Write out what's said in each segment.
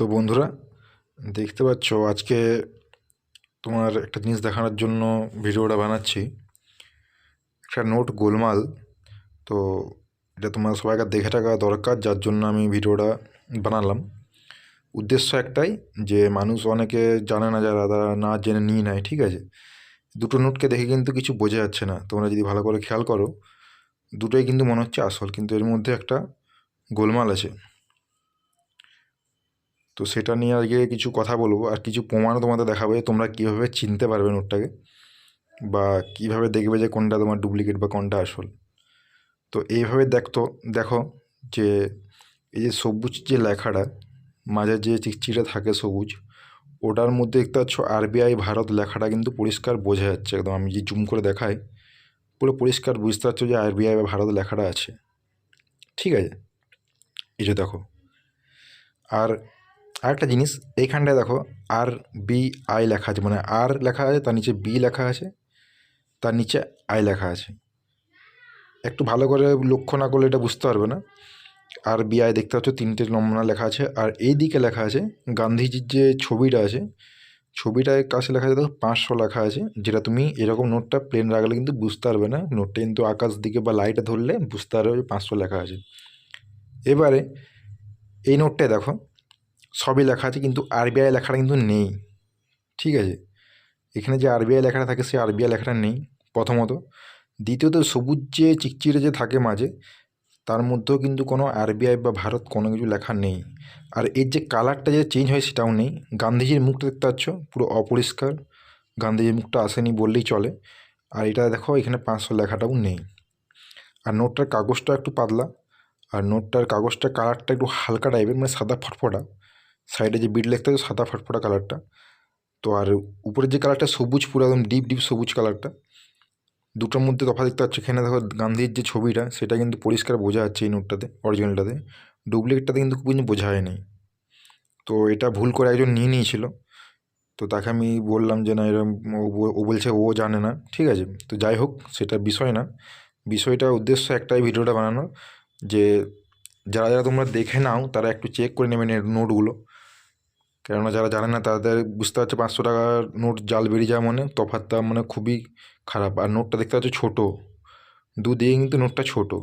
তো বন্ধুরা, দেখতে পাচ্ছ আজকে তোমার একটা জিনিস দেখানোর জন্য ভিডিওটা বানাচ্ছি। একটা নোট গোলমাল। তো এটা তোমার সবাইকার দেখে থাকা দরকার, যার জন্য আমি ভিডিওটা বানালাম। উদ্দেশ্য একটাই যে মানুষ অনেকে জানে না যারা, তারা না জেনে নিয়ে নেয়, ঠিক আছে? দুটো নোটকে দেখে কিন্তু কিছু বোঝা যাচ্ছে না। তোমরা যদি ভালো করে খেয়াল করো, দুটোই কিন্তু মনে হচ্ছে আসল, কিন্তু এর মধ্যে একটা গোলমাল আছে। তো সেটা নিয়ে আজকে কিছু কথা বলব আর কিছু প্রমাণও তোমাদের দেখাবে তোমরা কীভাবে চিনতে পারবে নোটটাকে বা কীভাবে দেখবে যে কোনটা তোমার ডুপ্লিকেট বা কোনটা আসল। তো এইভাবে দেখতো, দেখো যে এই যে সবুজ যে লেখাটা, মাঝে যে চিকচিটা থাকে সবুজ, ওটার মধ্যে দেখতে পাচ্ছ আরবিআই ভারত লেখাটা কিন্তু পরিষ্কার বোঝা যাচ্ছে একদম। আমি যে জুম করে দেখাই, পুরো পরিষ্কার বুঝতে পারছ যে আরবিআই বা ভারত লেখাটা আছে। ঠিক আছে? এই যে দেখো। আর আরেকটা জিনিস, এইখানটায় দেখো আর, বি, আই লেখা আছে। মানে আর লেখা আছে, তার নিচে বি লেখা আছে, তার নিচে আই লেখা আছে। একটু ভালো করে লক্ষ্য না করলে এটা বুঝতে পারবে না। আর বি, আই দেখতে পাচ্ছ, তিনটে নমুনা লেখা আছে। আর এই দিকে লেখা আছে, গান্ধীজির যে ছবিটা আছে ছবিটার কাছে লেখা আছে, দেখো পাঁচশো লেখা আছে, যেটা তুমি এরকম নোটটা প্লেন রাখলে কিন্তু বুঝতে পারবে না। নোটটা কিন্তু আকাশ দিকে বা লাইটে ধরলে বুঝতে পারবে যে পাঁচশো লেখা আছে। এবারে, এই নোটটায় দেখো সবই লেখা আছে, কিন্তু আরবিআই লেখাটা কিন্তু নেই। ঠিক আছে? এখানে যে আরবিআই লেখাটা থাকে, সেই আরবিআই লেখাটা নেই, প্রথমত। দ্বিতীয়ত, সবুজ যে চিকচিরে যে থাকে মাঝে, তার মধ্যেও কিন্তু কোনো আরবিআই বা ভারত কোনো কিছু লেখা নেই। আর এর যে কালারটা যে চেঞ্জ হয়, সেটাও নেই। গান্ধীজির মুখটা দেখতে পাচ্ছ, পুরো অপরিষ্কার। গান্ধীজির মুখটা আসেনি বললেই চলে। আর এটা দেখো, এখানে পাঁচশো লেখাটাও নেই। আর নোটটার কাগজটা একটু পাতলা। আর নোটটার কাগজটার কালারটা একটু হালকা টাইপের মানে সাদা ফটফটা। সাইডে যে বিট লিখতে হবে, সাদা ফটফটা কালারটা তো আর উপরের যে কালারটা সবুজ পুরো একদম ডিপ ডিপ সবুজ কালারটা দুটোর মধ্যে তফাৎ দেখতে পাচ্ছ, এখানে দেখো গান্ধীর যে ছবিটা, সেটা কিন্তু পরিষ্কার বোঝা যাচ্ছে এই নোটটাতে অরিজিনালটাতে ডুপ্লিকেটটাতে কিন্তু খুব কিন্তু বোঝা হয়নি। তো এটা ভুল করে একজন নিয়ে নিয়েছিল। তো তাকে আমি বললাম যে, না এরকম ও ও বলছে ও জানে না। ঠিক আছে, তো যাই হোক, সেটা বিষয় না। বিষয়টা, উদ্দেশ্য একটাই ভিডিওটা বানানোর যে, যারা যারা তোমরা দেখে নাও, তারা একটু চেক করে নেবে নোটগুলো কেননা যারা জানে না, তাদের বুঝতে পারছে পাঁচশো টাকার নোট জাল বেরিয়ে যাওয়া মানে তফাৎটা মানে খুবই খারাপ। আর নোটটা দেখতে পাচ্ছ ছোটো দুদিকে কিন্তু নোটটা ছোটো।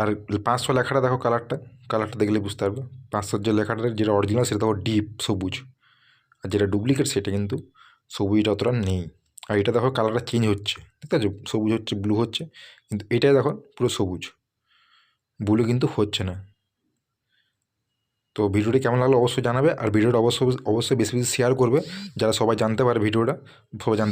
আর পাঁচশো লেখাটা দেখো কালারটা কালারটা দেখলে বুঝতে পারবে। পাঁচশোর যে লেখাটা, যেটা অরিজিনাল সেটা দেখো ডিপ সবুজ। আর যেটা ডুপ্লিকেট সেটা কিন্তু সবুজটা অতটা নেই। আর এটা দেখো কালারটা চেঞ্জ হচ্ছে, ঠিক আছে? সবুজ হচ্ছে ব্লু হচ্ছে, কিন্তু এটাই দেখো পুরো সবুজ। ব্লু কিন্তু হচ্ছে না। তো ভিডিওটি কেমন লাগল অবশ্যই জানাবে। আর ভিডিওটা অবশ্যই অবশ্যই বেশি বেশি শেয়ার করবে। যারা সবাই জানতে পারে ভিডিওটা, সবাই জানতে